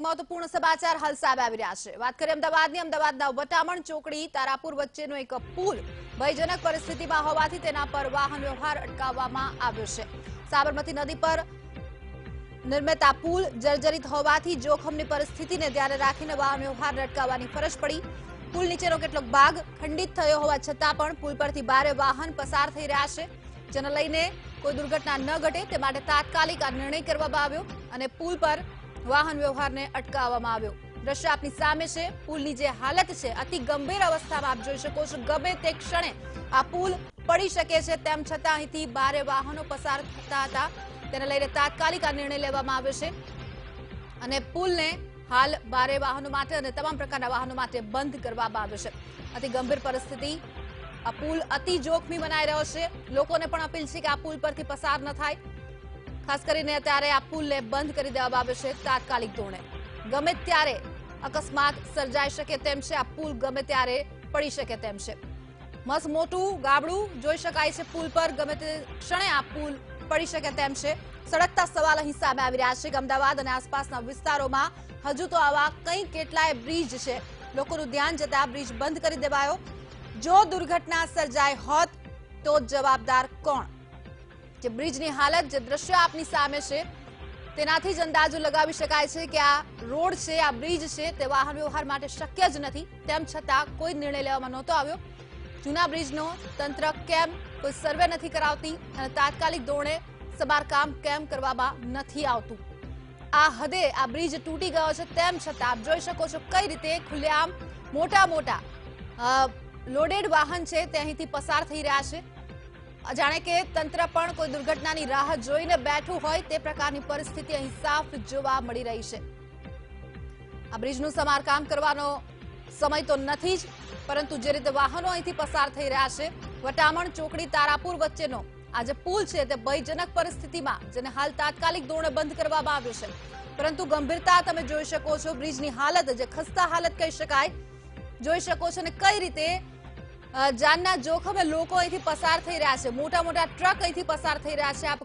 એક મહત્વપૂર્ણ સમાચાર હાલ સામે આવી રહ્યા છે. વાત કરીએ અમદાવાદની. અમદાવાદના વટામણ ચોકડી તારાપુર વચ્ચેનો એક પુલ ભયજનક પરિસ્થિતિમાં હોવાથી તેના પર વાહન વ્યવહાર અટકાવવામાં આવ્યો છે. સાબરમતી નદી પર નિર્મિત આ પુલ જર્જરિત હોવાથી જોખમની પરિસ્થિતિને ધ્યાને રાખીને વાહન વ્યવહાર અટકાવવાની ફરજ પડી. પુલ નીચેનો કેટલોક ભાગ ખંડિત થયો હોવા છતાં પણ પુલ પરથી ભારે વાહન પસાર થઈ રહ્યા છે. જેને લઈને કોઈ દુર્ઘટના ન ઘટે તે માટે તાત્કાલિક આ નિર્ણય કરવામાં આવ્યો અને પુલ પર વાહન વ્યવહારને અટકાવવામાં આવ્યો. દ્રશ્ય આપની સામે છે. પુલની જે હાલત છે, અતિ ગંભીર અવસ્થામાં આપ જોઈ શકો છો. ગમે તે ક્ષણે આ પુલ પડી શકે છે, તેમ છતાં અહીંથી ભારે વાહનો પસાર થતા હતા. તેને લઈને તાત્કાલિક આ નિર્ણય લેવામાં આવ્યો છે. અને પુલને હાલ ભારે વાહનો માટે અને તમામ પ્રકારના વાહનો માટે બંધ કરવામાં આવ્યો છે. અતિ ગંભીર પરિસ્થિતિ. આ પુલ અતિ જોખમી બનાવી રહ્યો છે. લોકોને પણ અપીલ છે કે આ પુલ પરથી પસાર ન થાય. ખાસ કરીને અત્યારે આ પુલને બંધ કરી દેવામાં આવ્યો છે તાત્કાલિક ધોરણે. ગમે ત્યારે અકસ્માત સર્જાઈ શકે તેમ છે, આ પુલ ગમે ત્યારે પડી શકે તેમ છે. મસ્ત મોટું ગાબડું જોઈ શકાય છે પુલ પર, ગમે તે ક્ષણે આ પુલ પડી શકે તેમ છે. સળગતા સવાલ અહીં સામે આવી રહ્યા છે અમદાવાદ અને આસપાસના વિસ્તારોમાં હજુ તો આવા કઈ કેટલાય બ્રિજ છે? લોકોનું ધ્યાન જતા બ્રિજ બંધ કરી દેવાયો. જો દુર્ઘટના સર્જાય હોત તો જવાબદાર કોણ? જે બ્રિજની હાલત, જે દ્રશ્ય આપની સામે છે, તેનાથી જ અંદાજો લગાવી શકાય છે કે આ રોડ છે, આ બ્રિજ છે, તે વાહન વ્યવહાર માટે શક્ય જ નથી. તેમ છતાં કોઈ નિર્ણય લેવામાં નહોતો આવ્યો. જૂના બ્રિજનો તંત્ર કેમ કોઈ સર્વે નથી કરાવતી અને તાત્કાલિક ધોરણે સમારકામ કેમ કરવામાં નથી આવતું? આ હદે આ બ્રિજ તૂટી ગયો છે. તેમ છતાં આપ જોઈ શકો છો કઈ રીતે ખુલ્લેઆમ મોટા મોટા લોડેડ વાહન છે તે અહીંથી પસાર થઈ રહ્યા છે. જાણે કે તંત્ર પણ કોઈ દુર્ઘટનાની રાહ જોઈને બેઠું હોય તે પ્રકારની પરિસ્થિતિ અહીં સાફ જોવા મળી રહી છે. આ બ્રિજનું સમારકામ કરવાનો સમય તો નથી જ, પરંતુ જે રીતે વાહનો અહીંથી પસાર થઈ રહ્યા છે, વટામણ, ચોકડી, તારાપુર વચ્ચેનો આ જે પુલ છે તે ભયજનક પરિસ્થિતિમાં, જેને હાલ તાત્કાલિક ધોરણે બંધ કરવામાં આવ્યો છે. પરંતુ ગંભીરતા તમે જોઈ શકો છો, બ્રિજની હાલત, જે ખસ્તા હાલત કહી શકાય, જોઈ શકો છો અને કઈ રીતે જાનના જોખમે લોકો અહીંથી પસાર થઈ રહ્યા છે. મોટા મોટા ટ્રક અહીંથી પસાર થઈ રહ્યા છે. આપ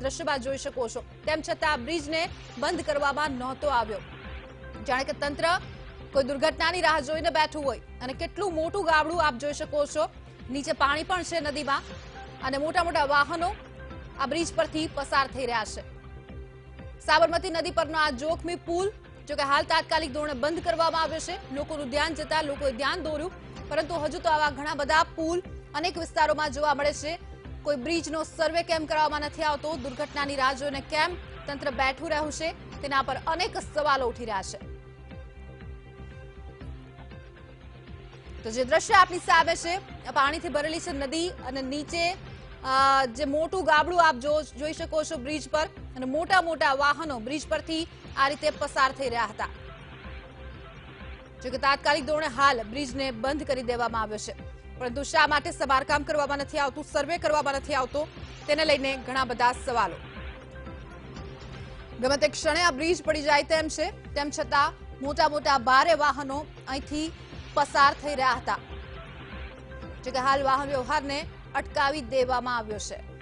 દ્રશ્યમાં જોઈ શકો છો. તેમ છતાં આ બ્રિજને બંધ કરવામાં નહોતો આવ્યો. જાણે કે તંત્ર કોઈ દુર્ઘટનાની રાહ જોઈને બેઠું હોય અને કેટલું મોટું ગાબડું આપ જોઈ શકો છો. નીચે પાણી પણ છે નદીમાં અને મોટા મોટા વાહનો આ બ્રિજ પરથી પસાર થઈ રહ્યા છે. સાબરમતી નદી પરનો આ જોખમી પુલ જો કે હાલ તાત્કાલિક ધોરણે બંધ કરવામાં આવ્યો છે. લોકોનું ધ્યાન જતા લોકોએ ધ્યાન દોર્યું, પરંતુ હજુ તો આવા ઘણા બધા પુલ અનેક વિસ્તારોમાં જોવા મળે છે. કોઈ બ્રિજનો સર્વે કેમ કરવામાં નથી આવતો? દુર્ઘટનાની રાહ જોઈને કેમ તંત્ર બેઠું રહ્યું છે? તેના પર અનેક સવાલો ઉઠી રહ્યા છે. તો જે દ્રશ્ય આપની સામે છે પાણીથી ભરેલી છે નદી અને નીચે જે મોટું ગાબડું આપ જોઈ શકો છો બ્રિજ પર. અને મોટા મોટા વાહનો બ્રિજ પરથી આ રીતે પસાર થઈ રહ્યા હતા. જોકે તાત્કાલિક ધોરણે હાલ બ્રિજને બંધ કરી દેવામાં આવ્યો છે. પરંતુ શા માટે સમારકામ કરવામાં નથી આવતું, સર્વે કરવામાં નથી આવતો, તેને લઈને ઘણા બધા સવાલો. ગમે તે ક્ષણે આ બ્રિજ પડી જાય તેમ છે, તેમ છતાં મોટા મોટા ભારે વાહનો અહીંથી પસાર થઈ રહ્યા હતા. જોકે હાલ વાહન વ્યવહારને અટકાવી દેવામાં આવ્યો છે.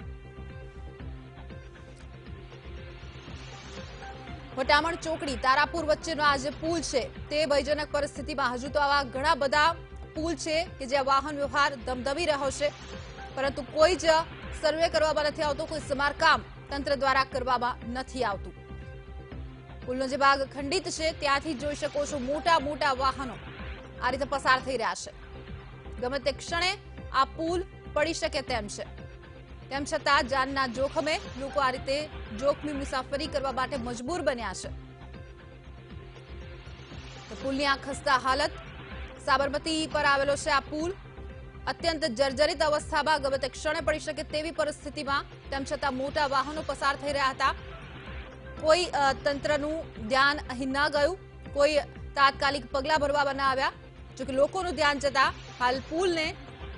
વટામણ ચોકડી, તારાપુર વચ્ચેનો આ જે પુલ છે, તે ભયજનક પરિસ્થિતિમાં હજુ તો આવા ઘણા બધા પુલ છે કે જ્યાં વાહન વ્યવહાર ધમધમી રહ્યો છે. પરંતુ કોઈ જ સર્વે કરવામાં નથી આવતો, કોઈ સમારકામ તંત્ર દ્વારા કરવામાં નથી આવતું. પુલનો જે ભાગ ખંડિત છે, ત્યાંથી જોઈ શકો છો મોટા મોટા વાહનો આ રીતે પસાર થઈ રહ્યા છે. ગમે તે ક્ષણે આ પુલ પડી શકે તેમ છે. તેમ છતાં જાનના જોખમે લોકો આ રીતે જોખમી મુસાફરી કરવા માટે મજબૂર બન્યા છે. પુલની આ ખસ્તા હાલત સાબરમતી પર આવેલો છે આ પુલ. અત્યંત જર્જરિત અવસ્થામાં ગમે તે ક્ષણે પડી શકે તેવી પરિસ્થિતિમાં તેમ છતાં મોટા વાહનો પસાર થઈ રહ્યા હતા. કોઈ તંત્રનું ધ્યાન અહીં ન ગયું. કોઈ તાત્કાલિક પગલાં ભરવા બનાવ્યા જોકે લોકોનું ધ્યાન જતા હાલ પુલને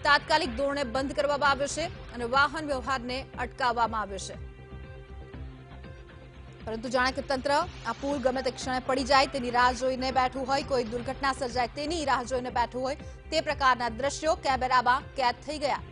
તાત્કાલિક ધોરણે બંધ કરવામાં આવ્યો છે અને વાહન વ્યવહારને અટકાવવામાં આવ્યો છે. પરંતુ જાણે કે તંત્ર આ પુલ ગમે તે ક્ષણે પડી જાય તેની રાહ જોઈને બેઠું હોય, કોઈ દુર્ઘટના સર્જાય તેની રાહ જોઈને બેઠું હોય, તે પ્રકારના દ્રશ્યો કેમેરામાં કેદ થઈ ગયા.